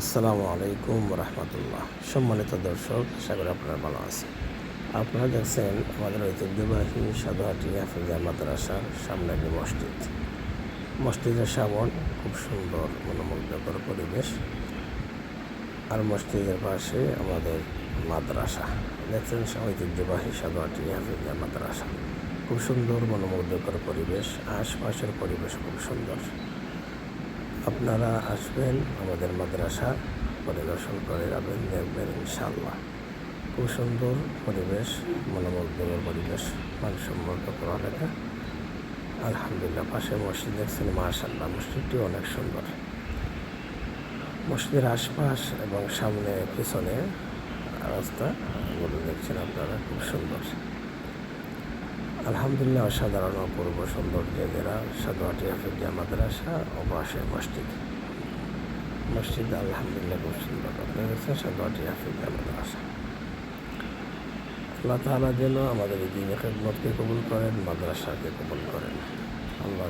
আসসালামু আলাইকুম রহমতুল্লাহ সম্মানিত দর্শক, আশা করি আপনারা ভালো আছেন। আপনারা দেখছেন আমাদের ঐতিহ্যবাহী সাধুহাটি হাফিজা মাদ্রাসার সামনে একটি মসজিদ। মসজিদের সামন খুব সুন্দর, মনোমুগ্ধকর পরিবেশ। আর মসজিদের পাশে আমাদের মাদ্রাসা। দেখছেন ঐতিহ্যবাহী সাধুহাটি হাফিজা মাদ্রাসা। খুব সুন্দর, মনোমুগ্ধকর পরিবেশ। আশপাশের পরিবেশ খুব সুন্দর। আপনারা আসবেন আমাদের মাদ্রাসা পরিদর্শন করে যাবেন, দেখবেন ইনশাল্লাহ খুব সুন্দর পরিবেশ মনোমুগ্ধকর পরিবেশ, মানসম্মত করা পড়ালেখা। আলহামদুলিল্লাহ পাশে মসজিদ দেখছেন মাশাল্লাহ মসজিদটি অনেক সুন্দর। মসজিদের আশপাশ এবং সামনে পিছনে রাস্তা, এগুলো দেখছেন আপনারা, খুব সুন্দর। আলহামদুলিল্লাহ, অসাধারণ অপূর্ব সৌন্দর্যে ঘেরা সাধুয়াটি হাফিজা মাদ্রাসা ও পাশে মসজিদ। মসজিদ আলহামদুলিল্লাহ খুব সুন্দর আপনার কাছে সাধুয়াটি হাফিজা মাদ্রাসা। আল্লাহ তালা যেন আমাদের দিনে খেদমতকে কবুল করেন, মাদ্রাসাকে কবুল করেন। আল্লাহ